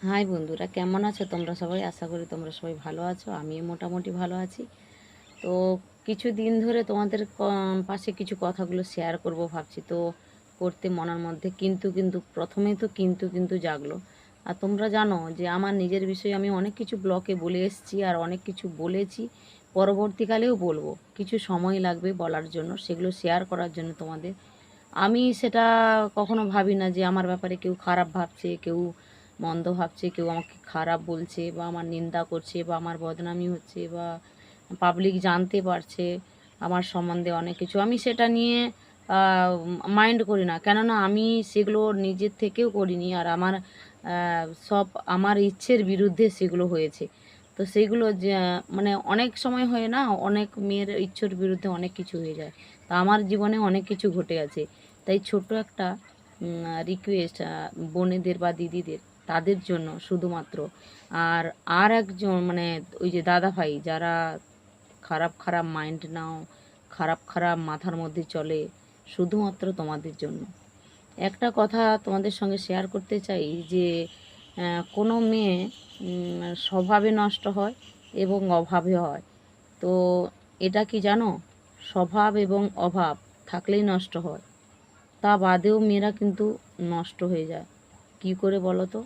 High বন্ধুরা, কেমন আছো তোমরা সবাই? আশা করি তোমরা সবাই ভালো আছো, আমিও মোটামুটি ভালো আছি। তো কিছু দিন ধরে তোমাদের পাশে কিছু কথাগুলো শেয়ার করব ভাবছি। তো করতে মনের মধ্যে কিন্তু কিন্তু প্রথমেই তো কিন্তু কিন্তু জাগলো। আর তোমরা জানো যে আমার নিজের বিষয়ে আমি অনেক কিছু ব্লকে বলে এসেছি আর অনেক কিছু বলেছি, পরবর্তীকালেও বলব। কিছু সময় লাগবে বলার জন্য, সেগুলো শেয়ার করার জন্য তোমাদের। আমি সেটা কখনো ভাবি না যে আমার ব্যাপারে কেউ খারাপ ভাবছে, কেউ মন্দ ভাবছে, কেউ আমাকে খারাপ বলছে বা আমার নিন্দা করছে বা আমার বদনামি হচ্ছে বা পাবলিক জানতে পারছে আমার সম্বন্ধে অনেক কিছু। আমি সেটা নিয়ে মাইন্ড করি না। কেননা আমি সেগুলো নিজের থেকেও করিনি আর আমার সব আমার ইচ্ছের বিরুদ্ধে সেগুলো হয়েছে। তো সেগুলো যে মানে অনেক সময় হয় না, অনেক মেয়ের ইচ্ছার বিরুদ্ধে অনেক কিছু হয়ে যায়। তা আমার জীবনে অনেক কিছু ঘটে গেছে তাই ছোট্ট একটা রিকোয়েস্ট বোনেদের বা দিদিদের তাদের জন্য শুধুমাত্র। আর আর একজন মানে ওই যে দাদা ভাই, যারা খারাপ খারাপ মাইন্ড নাও, খারাপ খারাপ মাথার মধ্যে চলে, শুধুমাত্র তোমাদের জন্য। একটা কথা তোমাদের সঙ্গে শেয়ার করতে চাই যে কোনো মেয়ে স্বভাবে নষ্ট হয় এবং অভাবে হয়। তো এটা কি জানো? স্বভাব এবং অভাব থাকলেই নষ্ট হয়। তা বাদেও মেয়েরা কিন্তু নষ্ট হয়ে যায়। কি করে বলো তো?